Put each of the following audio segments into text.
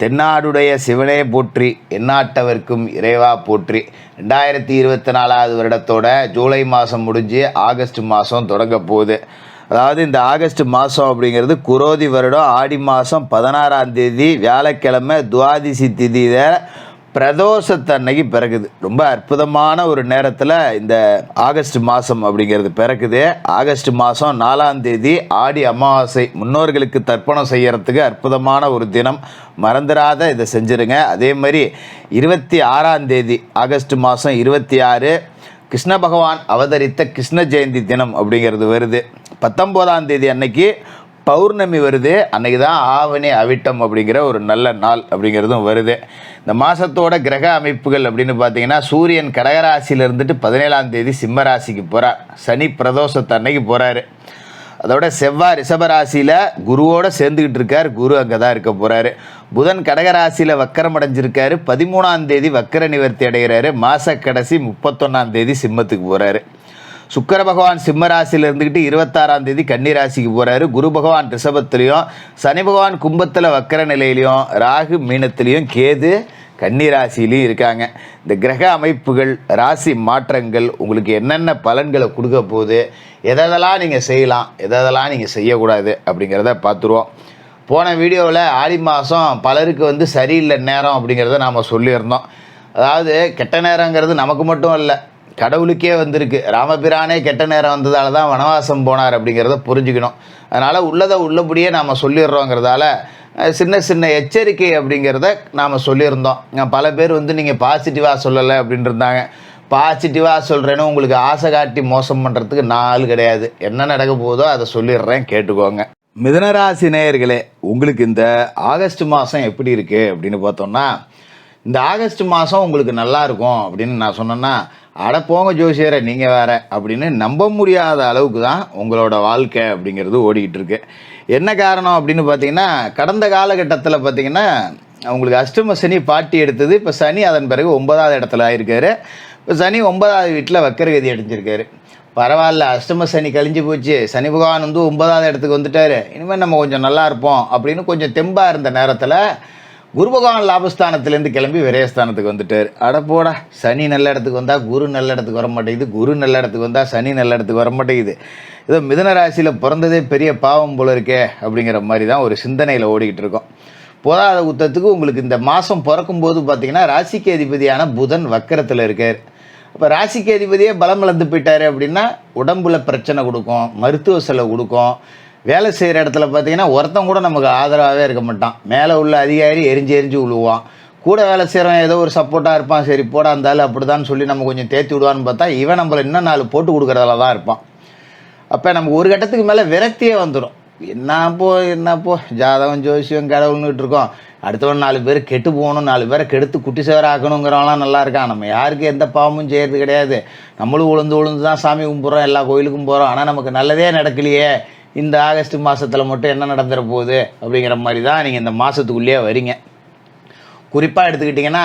தென்னாடுடைய சிவனே போற்றி எந்நாட்டவர்க்கும் இறைவா போற்றி. ரெண்டாயிரத்தி இருபத்தி நாலாவது வருடத்தோட ஜூலை மாதம் முடிஞ்சு ஆகஸ்ட் மாதம் தொடங்க போகுது. அதாவது இந்த ஆகஸ்ட் மாதம் அப்படிங்கிறது குரோதி வருடம் ஆடி மாதம் பதினாறாம் தேதி வியாழக்கிழமை துவாதிசி திதியில் பிரதோஷத்தன்னைக்கு பிறகுது. ரொம்ப அற்புதமான ஒரு நேரத்தில் இந்த ஆகஸ்ட் மாதம் அப்படிங்கிறது பிறக்குது. ஆகஸ்ட் மாதம் நாலாம் தேதி ஆடி அமாவாசை. முன்னோர்களுக்கு தர்ப்பணம் செய்யறதுக்கு அற்புதமான ஒரு தினம். மறந்துடாத இதை செஞ்சுருங்க. அதே மாதிரி இருபத்தி ஆறாம் தேதி ஆகஸ்ட் மாதம் இருபத்தி ஆறு கிருஷ்ண பகவான் அவதரித்த கிருஷ்ண ஜெயந்தி தினம் அப்படிங்கிறது வருது. பத்தொம்போதாம் தேதி அன்னைக்கு பௌர்ணமி வருது அன்னைக்கு தான் ஆவணி அவிட்டம் அப்படிங்கிற ஒரு நல்ல நாள் அப்படிங்கிறதும் வருது. இந்த மாதத்தோட கிரக அமைப்புகள் அப்படின்னு பார்த்தீங்கன்னா சூரியன் கடகராசியில் இருந்துட்டு பதினேழாம் தேதி சிம்ம ராசிக்கு போகிறார் சனி பிரதோஷத்து அன்னைக்கு போகிறாரு அதோட செவ்வாய் ரிஷபராசியில் குருவோட சேர்ந்துக்கிட்டு இருக்கார். குரு அங்கே தான் இருக்க போகிறாரு புதன் கடகராசியில் வக்கரம் அடைஞ்சிருக்காரு. பதிமூணாம் தேதி வக்கர நிவர்த்தி அடைகிறாரு. மாத கடைசி முப்பத்தொன்னாம் தேதி சிம்மத்துக்கு போகிறாரு சுக்கர பகவான் சிம்ம ராசியில் இருந்துக்கிட்டு இருபத்தாறாம் தேதி கன்னி ராசிக்கு போகிறாரு குரு பகவான் ரிஷபத்துலேயும் சனி பகவான் கும்பத்தில் வக்கர நிலையிலையும் ராகு மீனத்துலேயும் கேது கன்னி ராசியிலையும் இருக்காங்க. இந்த கிரக அமைப்புகள் ராசி மாற்றங்கள் உங்களுக்கு என்னென்ன பலன்களை கொடுக்க போகுது எதெல்லாம் நீங்கள் செய்யலாம் எதெல்லாம் நீங்கள் செய்யக்கூடாது அப்படிங்கிறத பார்த்துருவோம். போன வீடியோவில் ஆடி மாதம் பலருக்கு வந்து சரியில்லை நேரம் அப்படிங்கிறத நாம் சொல்லியிருந்தோம். அதாவது கெட்ட நேரங்கிறது நமக்கு மட்டும் இல்லை கடவுளுக்கே வந்திருக்கு. ராமபிரானே கெட்ட நேரம் வந்ததால தான் வனவாசம் போனார் அப்படிங்கிறத புரிஞ்சுக்கணும். அதனால் உள்ளதை உள்ளபடியே நாம் சொல்லிடுறோங்கிறதால சின்ன சின்ன எச்சரிக்கை அப்படிங்கிறத நாம் சொல்லியிருந்தோம். பல பேர் வந்து நீங்கள் பாசிட்டிவாக சொல்லலை அப்படின்னு இருந்தாங்க பாசிட்டிவாக சொல்கிறேன்னு உங்களுக்கு ஆசை காட்டி மோசம் பண்ணுறதுக்கு நாள் கிடையாது. என்ன நடக்க போதோ அதை சொல்லிடுறேன் கேட்டுக்கோங்க. மிதனராசி நேயர்களே உங்களுக்கு இந்த ஆகஸ்ட் மாதம் எப்படி இருக்குது அப்படின்னு பார்த்தோம்னா இந்த ஆகஸ்ட் மாதம் உங்களுக்கு நல்லா இருக்கும் அப்படின்னு நான் சொன்னேன்னா அட போங்க ஜோசியரை நீங்கள் வேறு. அப்படின்னு நம்ப முடியாத அளவுக்கு தான் உங்களோட வாழ்க்கை அப்படிங்கிறது ஓடிக்கிட்டு இருக்கு. என்ன காரணம் அப்படின்னு பார்த்தீங்கன்னா கடந்த காலகட்டத்தில் பார்த்தீங்கன்னா உங்களுக்கு அஷ்டம சனி பாட்டி எடுத்தது. இப்போ சனி அதன் பிறகு ஒன்பதாவது இடத்துல ஆயிருக்காரு. இப்போ சனி ஒன்பதாவது வீட்டில் வக்கரகதி அடைஞ்சிருக்காரு. பரவாயில்ல அஷ்டம சனி கழிஞ்சு போச்சு. சனி பகவான் வந்து ஒன்பதாவது இடத்துக்கு வந்துட்டார். இனிமேல் நம்ம கொஞ்சம் நல்லா இருப்போம் அப்படின்னு கொஞ்சம் தெம்பாக இருந்த நேரத்தில் குரு பகவான் லாபஸ்தானத்துலேருந்து கிளம்பி விரயஸ்தானத்துக்கு வந்துட்டார். அட போடா சனி நல்ல இடத்துக்கு வந்தால் குரு நல்ல இடத்துக்கு வர மாட்டேங்குது குரு நல்ல இடத்துக்கு வந்தால் சனி நல்ல இடத்துக்கு வர மாட்டேங்குது. ஏதோ மிதன ராசியில் பிறந்ததே பெரிய பாவம் போல இருக்கே அப்படிங்கிற மாதிரி தான் ஒரு சிந்தனையில் ஓடிக்கிட்டு இருக்கோம். போதாத உத்தத்துக்கு உங்களுக்கு இந்த மாதம் பிறக்கும்போது பார்த்தீங்கன்னா ராசிக்கு அதிபதியான புதன் வக்கரத்தில் இருக்கார். அப்போ ராசிக்கு அதிபதியே பலம் இழந்து போயிட்டாரு அப்படின்னா உடம்புல பிரச்சனை கொடுக்கும் மருத்துவ செலவு கொடுக்கும் வேலை செய்கிற இடத்துல பார்த்தீங்கன்னா ஒருத்தன் கூட நமக்கு ஆதரவாகவே இருக்க மாட்டான். மேலே உள்ள அதிகாரி எரிஞ்சு எரிஞ்சு விழுவான் கூட வேலை செய்கிறவன் ஏதோ ஒரு சப்போர்ட்டாக இருப்பான். சரி போடா இருந்தாலும் அப்படி சொல்லி நம்ம கொஞ்சம் தேத்தி விடுவான்னு பார்த்தா இவன் நம்மளை இன்னும் நாலு போட்டு கொடுக்குறதால தான் இருப்பான். அப்போ நமக்கு ஒரு கட்டத்துக்கு மேலே விரக்தியே வந்துடும் என்ன போ என்ன போ ஜாதகம் ஜோசியம் கடவுள்னுட்டு இருக்கோம். அடுத்தவன் நாலு பேர் கெட்டு போகணும் நாலு பேரை கெடுத்து குட்டி சேர நல்லா இருக்கான். நம்ம யாருக்கும் எந்த பாவமும் செய்யறது கிடையாது. நம்மளும் உளுந்து உளுந்து தான் சாமி கும்பிட்றோம் எல்லா கோயிலுக்கும் போகிறோம் ஆனால் நமக்கு நல்லதே நடக்கலையே. இந்த ஆகஸ்ட் மாதத்தில் மட்டும் என்ன நடந்துட போகுது அப்படிங்கிற மாதிரி தான் நீங்கள் இந்த மாதத்துக்குள்ளேயே வரீங்க. குறிப்பாக எடுத்துக்கிட்டிங்கன்னா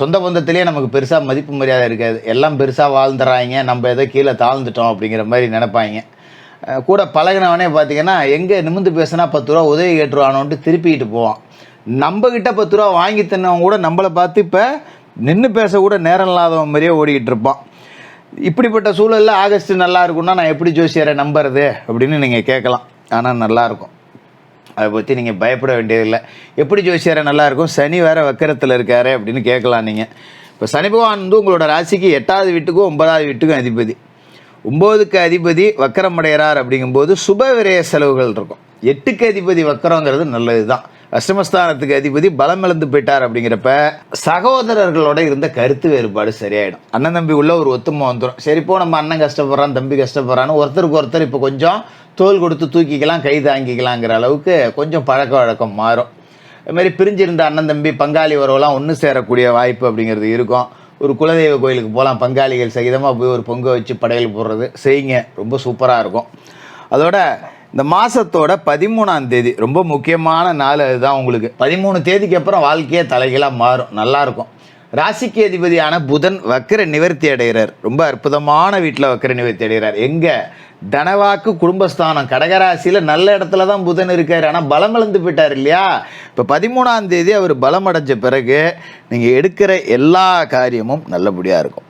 சொந்த பந்தத்திலேயே நமக்கு பெருசாக மதிப்பு மரியாதை இருக்காது. எல்லாம் பெருசாக வாழ்ந்துறாங்க. நம்ம ஏதோ கீழே தாழ்ந்துட்டோம் அப்படிங்கிற மாதிரி நினைப்பாங்க. கூட பழகினவனே பார்த்தீங்கன்னா எங்கே நிமிந்து பேசுனா பத்து ரூபா உதவி கேட்டுருவானோன்ட்டு திருப்பிக்கிட்டு போவான். நம்மக்கிட்ட பத்து ரூபா வாங்கி தின்னவன் கூட நம்மளை பார்த்து இப்போ நின்று பேசக்கூட நேரம் இல்லாதவன் மாதிரியே ஓடிக்கிட்டு இருப்பான். இப்படிப்பட்ட சூழலில் ஆகஸ்ட் நல்லா இருக்கும்னா நான் எப்படி ஜோசியரை நம்புறது அப்படின்னு நீங்கள் கேட்கலாம். ஆனால் நல்லாயிருக்கும் அதை பற்றி நீங்கள் பயப்பட வேண்டியதில்லை. எப்படி ஜோசியரை நல்லாயிருக்கும் சனி வேறு வக்கரத்தில் இருக்காரு அப்படின்னு கேட்கலாம் நீங்கள் இப்போ சனி பகவான் வந்து உங்களோட ராசிக்கு எட்டாவது வீட்டுக்கும் ஒன்பதாவது வீட்டுக்கும் அதிபதி. ஒம்போதுக்கு அதிபதி வக்கரம் அடைகிறார் அப்படிங்கும்போது சுப விரய செலவுகள் இருக்கும். எட்டுக்கு அதிபதி வக்கரங்கிறது நல்லது தான் அஷ்டமஸ்தானத்துக்கு அதிபதி பலம் இழந்து போயிட்டார் அப்படிங்கிறப்ப சகோதரர்களோட இருந்த கருத்து வேறுபாடு சரியாயிடும். அண்ணன் தம்பி உள்ள ஒரு ஒத்துமை வந்துடும் சரி இப்போ நம்ம அண்ணன் கஷ்டப்படுறான் தம்பி கஷ்டப்படுறான்னு ஒருத்தருக்கு ஒருத்தர் இப்போ கொஞ்சம் தோல் கொடுத்து தூக்கிக்கலாம் கை தாங்கிக்கலாங்கிற அளவுக்கு கொஞ்சம் பழக்க வழக்கம் மாறும். அதுமாரி பிரிஞ்சிருந்த அண்ணன் தம்பி பங்காளி உறவுலாம் ஒன்று சேரக்கூடிய வாய்ப்பு அப்படிங்கிறது இருக்கும். ஒரு குலதெய்வ கோயிலுக்கு போகலாம் பங்காளிகள் சகிதமாக போய் ஒரு பொங்க வச்சு படையல் போடுறது செய்யுங்க. ரொம்ப சூப்பராக இருக்கும். அதோட இந்த மாதத்தோட பதிமூணாம் தேதி ரொம்ப முக்கியமான நாள் அதுதான் உங்களுக்கு. பதிமூணு தேதிக்கு அப்புறம் வாழ்க்கையே தலைகீழாக மாறும். நல்லாயிருக்கும் ராசிக்கு அதிபதியான புதன் வக்கர நிவர்த்தி அடைகிறார். ரொம்ப அற்புதமான வீட்டில் வக்கர நிவர்த்தி அடைகிறார். எங்கே? தனவாக்கு குடும்பஸ்தானம். கடகராசியில் நல்ல இடத்துல தான் புதன் இருக்கார். ஆனால் பலம் இழந்து போயிட்டார் இல்லையா? இப்போ பதிமூணாம் தேதி அவர் பலம் அடைஞ்ச பிறகு நீங்கள் எடுக்கிற எல்லா காரியமும் நல்லபடியாக இருக்கும்.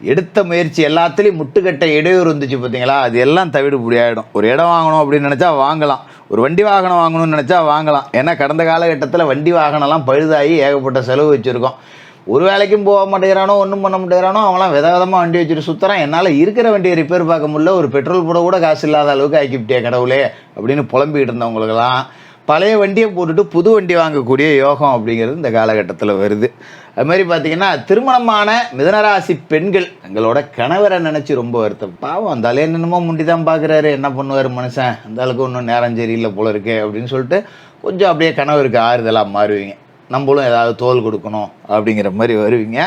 எடுத்த முயற்சி எல்லாத்துலேயும் முட்டுக்கட்டை இடையூறு இருந்துச்சு பார்த்தீங்களா அது எல்லாம் தவிடுபடி ஆகிடும் ஒரு இடம் வாங்கணும் அப்படின்னு நினச்சா வாங்கலாம். ஒரு வண்டி வாகனம் வாங்கணும்னு நினச்சா வாங்கலாம். ஏன்னா கடந்த காலகட்டத்தில் வண்டி வாகனம்லாம் பழுதாகி ஏகப்பட்ட செலவு வச்சுருக்கோம். ஒரு வேலைக்கும் போக மாட்டேங்கிறானோ ஒன்றும் பண்ண மாட்டேங்கிறானோ அவங்களாம் வித விதமாக வண்டி வச்சுட்டு சுற்றுறான் என்னால் இருக்கிற வண்டியை ரிப்பேர் பார்க்க முடியல. ஒரு பெட்ரோல் போட கூட காசு இல்லாத அளவுக்கு ஆக்கிவிட்டியா கடவுளே அப்படின்னு புலம்பிக்கிட்டு இருந்தவங்களுக்கெல்லாம் பழைய வண்டியை போட்டுட்டு புது வண்டி வாங்கக்கூடிய யோகம் அப்படிங்கிறது இந்த காலகட்டத்தில் வருது. அது மாதிரி பார்த்தீங்கன்னா திருமணமான மிதனராசி பெண்கள் எங்களோட கணவரை நினச்சி ரொம்ப வருத்தம். பாவம் அந்த ஆளே என்னென்னமோ முண்டி தான் பார்க்குறாரு என்ன பண்ணுவார் மனுஷன்? அந்த அளவுக்கு ஒன்றும் நேரம் சரியில்லை போல இருக்கே அப்படின்னு சொல்லிட்டு கொஞ்சம் அப்படியே கணவருக்கு ஆறுதலாக மாறுவீங்க. நம்மளும் ஏதாவது தோல் கொடுக்கணும் அப்படிங்கிற மாதிரி வருவீங்க.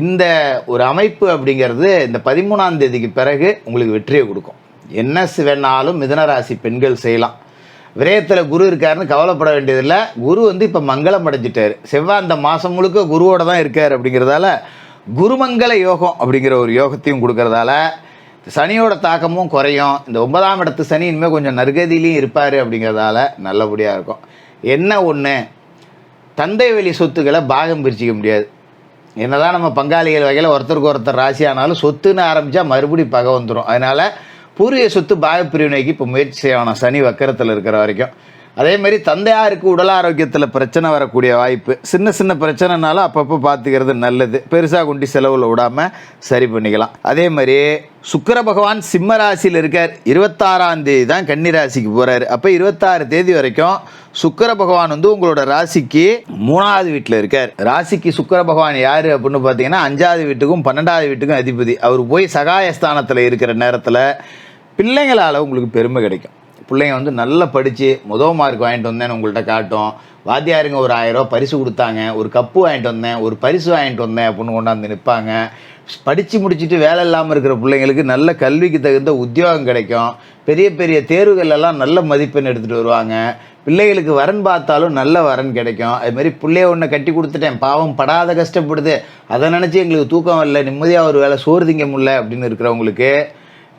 இந்த ஒரு அமைப்பு அப்படிங்கிறது இந்த பதிமூணாம் தேதிக்கு பிறகு உங்களுக்கு வெற்றியை கொடுக்கும். என்ன வேணாலும் மிதனராசி பெண்கள் செய்யலாம். விரயத்தில் குரு இருக்காருன்னு கவலைப்பட வேண்டியதில்லை. குரு வந்து இப்போ மங்களம் அடைஞ்சிட்டார். செவ்வாய் அந்த மாதம் முழுக்க குருவோட தான் இருக்கார் அப்படிங்கிறதால குருமங்கள யோகம் அப்படிங்கிற ஒரு யோகத்தையும் கொடுக்கறதால சனியோட தாக்கமும் குறையும். இந்த ஒன்பதாம் இடத்து சனி இனிமேல் கொஞ்சம் நற்கதியிலையும் இருப்பார் அப்படிங்கிறதால நல்லபடியாக இருக்கும். என்ன ஒன்று தந்தை வழி சொத்துக்களை பாகம் பிரிச்சிக்க முடியாது. என்னதான் நம்ம பங்காளிகள் வகையில் ஒருத்தருக்கு ஒருத்தர் ராசி ஆனாலும் சொத்துன்னு ஆரம்பித்தா மறுபடி பகை வந்துடும் அதனால் பூர்வீக சொத்து பாகப்பிரிவினைக்கு இப்போ முயற்சி செய்யணும். சனி வக்கரத்தில் இருக்கிற வரைக்கும். அதே மாதிரி தந்தையாருக்கு உடல் ஆரோக்கியத்தில் பிரச்சனை வரக்கூடிய வாய்ப்பு. சின்ன சின்ன பிரச்சனைனாலும் அப்பப்போ பார்த்துக்கிறது நல்லது. பெருசாக கொண்டு செலவில் விடாமல் சரி பண்ணிக்கலாம். அதே மாதிரி சுக்கர பகவான் சிம்ம ராசியில் இருக்கார். இருபத்தாறாம் தேதி தான் கன்னி ராசிக்கு போகிறார் அப்போ இருபத்தாறு தேதி வரைக்கும் சுக்கர பகவான் வந்து உங்களோட ராசிக்கு மூணாவது வீட்டில் இருக்கார். ராசிக்கு சுக்கர பகவான் யார் அப்படின்னு பார்த்தீங்கன்னா அஞ்சாவது வீட்டுக்கும் பன்னெண்டாவது வீட்டுக்கும் அதிபதி. அவர் போய் சகாயஸ்தானத்தில் இருக்கிற நேரத்தில் பிள்ளைங்களால் உங்களுக்கு பெருமை கிடைக்கும். பிள்ளைங்க வந்து நல்லா படித்து முதல் மார்க் வாங்கிட்டு வந்தேன்னு உங்கள்கிட்ட காட்டும். வாத்தியாருங்க ஒரு ஆயிரம் பரிசு கொடுத்தாங்க. ஒரு கப்பு வாங்கிட்டு வந்தேன். ஒரு பரிசு வாங்கிட்டு வந்தேன் அப்படின்னு கொண்டாந்து நிற்பாங்க. படித்து முடிச்சுட்டு வேலை இல்லாமல் இருக்கிற பிள்ளைங்களுக்கு நல்ல கல்விக்கு தகுந்த உத்தியோகம் கிடைக்கும். பெரிய பெரிய தேர்வுகளெல்லாம் நல்ல மதிப்பெண் எடுத்துகிட்டு வருவாங்க. பிள்ளைகளுக்கு வரன் பார்த்தாலும் நல்ல வரன் கிடைக்கும். அதுமாரி பிள்ளைய ஒன்று கட்டி கொடுத்துட்டேன். பாவம் படாத கஷ்டப்படுது. அதை நினச்சி எங்களுக்கு தூக்கம் இல்லை நிம்மதியாக ஒரு வேலை சோறு திங்க முடில அப்படின்னு இருக்கிறவங்களுக்கு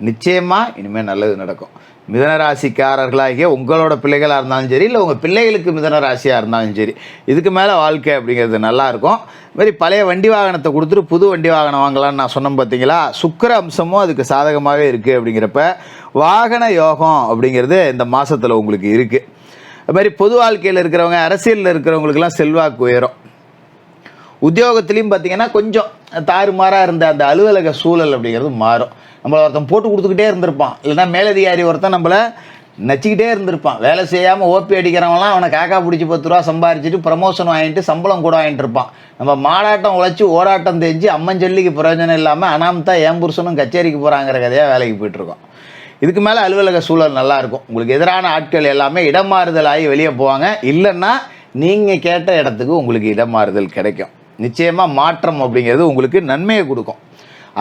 நிச்சயமாக இனிமேல் நல்லது நடக்கும். மிதன ராசிக்காரர்களாகிய உங்களோட பிள்ளைகளாக இருந்தாலும் சரி இல்லை உங்கள் பிள்ளைகளுக்கு மிதன ராசியாக இருந்தாலும் சரி இதுக்கு மேலே வாழ்க்கை அப்படிங்கிறது நல்லாயிருக்கும் இதுமாரி பழைய வண்டி வாகனத்தை கொடுத்துட்டு புது வண்டி வாகனம் வாங்கலாம்னு நான் சொன்னேன் பார்த்தீங்களா சுக்கிர அம்சமும் அதுக்கு சாதகமாகவே இருக்குது அப்படிங்கிறப்ப வாகன யோகம் அப்படிங்கிறது இந்த மாதத்தில் உங்களுக்கு இருக்குது அது மாதிரி பொது வாழ்க்கையில் இருக்கிறவங்க அரசியலில் இருக்கிறவங்களுக்கெல்லாம் செல்வாக்கு உயரும். உத்தியோகத்துலேயும் பார்த்தீங்கன்னா கொஞ்சம் தாறுமாறாக இருந்த அந்த அலுவலக சூழல் அப்படிங்கிறது மாறும். நம்மளை ஒருத்தன் போட்டு கொடுத்துக்கிட்டே இருந்திருப்பான். இல்லைன்னா மேலதிகாரி ஒருத்தன் நம்மளை நச்சிக்கிட்டே இருந்திருப்பான். வேலை செய்யாமல் ஓபி அடிக்கிறவங்களாம் அவனை காக்கா பிடிச்சி பத்து ரூபா சம்பாரிச்சிட்டு ப்ரமோஷன் வாங்கிட்டு சம்பளம் கூட வாங்கிட்டு இருப்பான். நம்ம மாடாட்டம் உழைச்சி ஓடாட்டம் தெரிஞ்சு அம்மஞ்சல்லிக்கு பிரயோஜனம் இல்லாமல் அனாமத்தா ஏன் புருஷனும் கச்சேரிக்கு போகிறாங்கிற கதையாக வேலைக்கு போயிட்டுருக்கோம். இதுக்கு மேலே அலுவலக சூழல் நல்லாயிருக்கும் உங்களுக்கு எதிரான ஆட்கள் எல்லாமே இடம் மாறுதல் ஆகி வெளியே போவாங்க. இல்லைன்னா நீங்கள் கேட்ட இடத்துக்கு உங்களுக்கு இடம் மாறுதல் கிடைக்கும். நிச்சயமாக மாற்றம் அப்படிங்கிறது உங்களுக்கு நன்மையை கொடுக்கும்.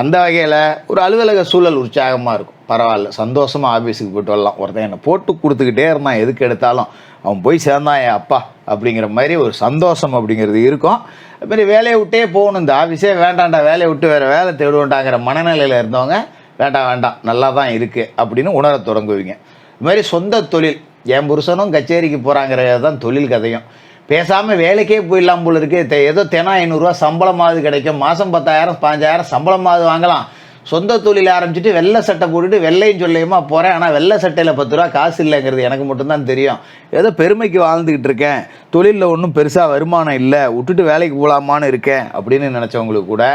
அந்த வகையில் ஒரு அலுவலக சூழல் உற்சாகமாக இருக்கும். பரவாயில்ல சந்தோஷமாக ஆஃபீஸுக்கு போயிட்டு வரலாம். ஒருத்தன் என்னை போட்டு கொடுத்துக்கிட்டே இருந்தான் எதுக்கு எடுத்தாலும். அவன் போய் சேர்ந்தான் என் அப்பா அப்படிங்கிற மாதிரி ஒரு சந்தோஷம் அப்படிங்கிறது இருக்கும். அதுமாரி வேலையை விட்டே போகணும். இந்த ஆஃபீஸே வேண்டாம்டா வேலையை விட்டு வேறு வேலை தேடுவோண்டாங்கிற மனநிலையில் இருந்தவங்க வேண்டாம் வேண்டாம் நல்லா தான் இருக்குது அப்படின்னு உணரத் தொடங்குவீங்க. இது மாதிரி சொந்த தொழில் என் புருஷனும் கச்சேரிக்கு போகிறாங்கிறது தான் தொழில் கதையும். பேசாமல் வேலைக்கே போயிடலாம் போல இருக்குது ஏதோ தினம் ஐநூறுரூவா சம்பளமாவது கிடைக்கும். மாதம் பத்தாயிரம் பாஞ்சாயிரம் சம்பளமாவது வாங்கலாம். சொந்த தொழில் ஆரம்பிச்சுட்டு வெள்ளை சட்டை போட்டுட்டு வெள்ளையும் சொல்லியுமா போகிறேன் ஆனால் வெள்ளை சட்டையில் பத்து ரூபா காசு இல்லைங்கிறது எனக்கு மட்டும்தான் தெரியும். ஏதோ பெருமைக்கு வாழ்ந்துக்கிட்டு இருக்கேன். தொழிலில் ஒன்றும் பெருசாக வருமானம் இல்லை. விட்டுட்டு வேலைக்கு போகலாமான்னு இருக்கேன் அப்படின்னு நினச்சவங்களுக்கு கூட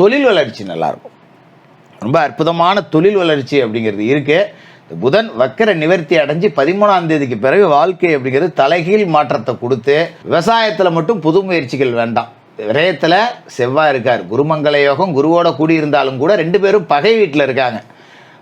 தொழில் வளர்ச்சி நல்லாயிருக்கும் ரொம்ப அற்புதமான தொழில் வளர்ச்சி அப்படிங்கிறது இருக்குது புதன் வக்கர நிவர்த்தி அடைஞ்சு பதிமூணாம் தேதிக்கு பிறகு வாழ்க்கை அப்படிங்கிறது தலைகீழ் மாற்றத்தை கொடுத்து விவசாயத்தில் மட்டும் புது முயற்சிகள் வேண்டாம். விரயத்தில் செவ்வாய் இருக்கார். குருமங்கல யோகம் குருவோட கூடியிருந்தாலும் கூட ரெண்டு பேரும் பகை வீட்டில் இருக்காங்க.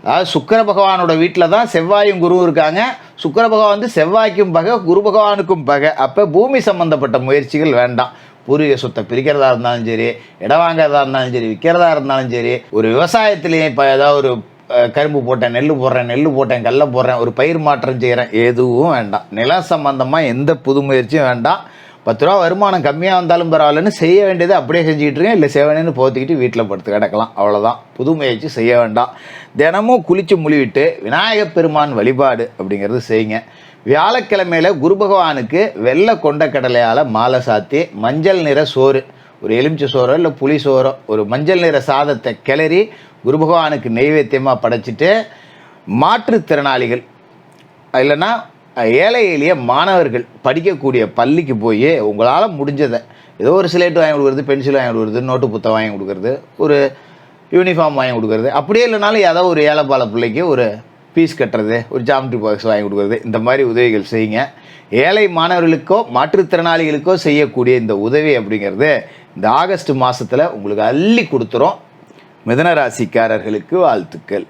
அதாவது சுக்கர பகவானோட வீட்டில் தான் செவ்வாயும் குருவும் இருக்காங்க. சுக்கர பகவான் வந்து செவ்வாய்க்கும் பகை குரு பகவானுக்கும் பகை. அப்போ பூமி சம்பந்தப்பட்ட முயற்சிகள் வேண்டாம். பூர்வீக சொத்தை பிரிக்கிறதா இருந்தாலும் சரி இடம் வாங்குறதா இருந்தாலும் சரி விற்கிறதா இருந்தாலும் சரி ஒரு விவசாயத்திலேயே இப்போ ஏதாவது ஒரு கரும்பு போட்டேன் நெல் போடுறேன் நெல் போட்டேன் கடல போடுறேன் ஒரு பயிர் மாற்றம் செய்கிறேன் எதுவும் வேண்டாம். நிலம் சம்பந்தமாக எந்த புது முயற்சியும் வேண்டாம். பத்து ரூபா வருமானம் கம்மியாக வந்தாலும் பரவாயில்லன்னு செய்ய வேண்டியதை அப்படியே செஞ்சுக்கிட்டு இருக்கேன். இல்லை சேவனேன்னு போத்திக்கிட்டு வீட்டில் படுத்து கிடக்கலாம். அவ்வளோதான் புது முயற்சி செய்ய வேண்டாம். தினமும் குளித்து முழுவிட்டு விநாயகப் பெருமான் வழிபாடு அப்படிங்கிறது செய்யுங்க. வியாழக்கிழமையில குரு பகவானுக்கு வெள்ளை கொண்ட கடலையால் மாலை சாத்தி மஞ்சள் நிற சோறு ஒரு எலுமிச்சை சோறோ இல்லை புளி சோறோ ஒரு மஞ்சள் நிற சாதத்தை கிளறி குரு பகவானுக்கு நெய்வேத்தியமாக படைச்சிட்டு மாற்றுத்திறனாளிகள். இல்லைன்னா ஏழை எளிய மாணவர்கள் படிக்கக்கூடிய பள்ளிக்கு போய் உங்களால் முடிஞ்சதை. ஏதோ ஒரு சிலேட்டு வாங்கி கொடுக்குறது பென்சில் வாங்கி கொடுக்குறது நோட்டு புத்தகம் வாங்கி கொடுக்குறது ஒரு யூனிஃபார்ம் வாங்கி கொடுக்குறது. அப்படியே இல்லைனாலும் ஏதோ ஒரு ஏழைப்பால பிள்ளைக்கு ஒரு ஃபீஸ் கட்டுறது ஒரு ஜாமெட்ரி பாக்ஸ் வாங்கி கொடுக்குறது. இந்த மாதிரி உதவிகள் செய்யுங்க. ஏழை மாணவர்களுக்கோ மாற்றுத்திறனாளிகளுக்கோ செய்யக்கூடிய இந்த உதவி அப்படிங்கிறது இந்த ஆகஸ்ட் மாதத்தில் உங்களுக்கு அள்ளி கொடுத்துரும் மிதன ராசிக்காரர்களுக்கு வாழ்த்துக்கள்.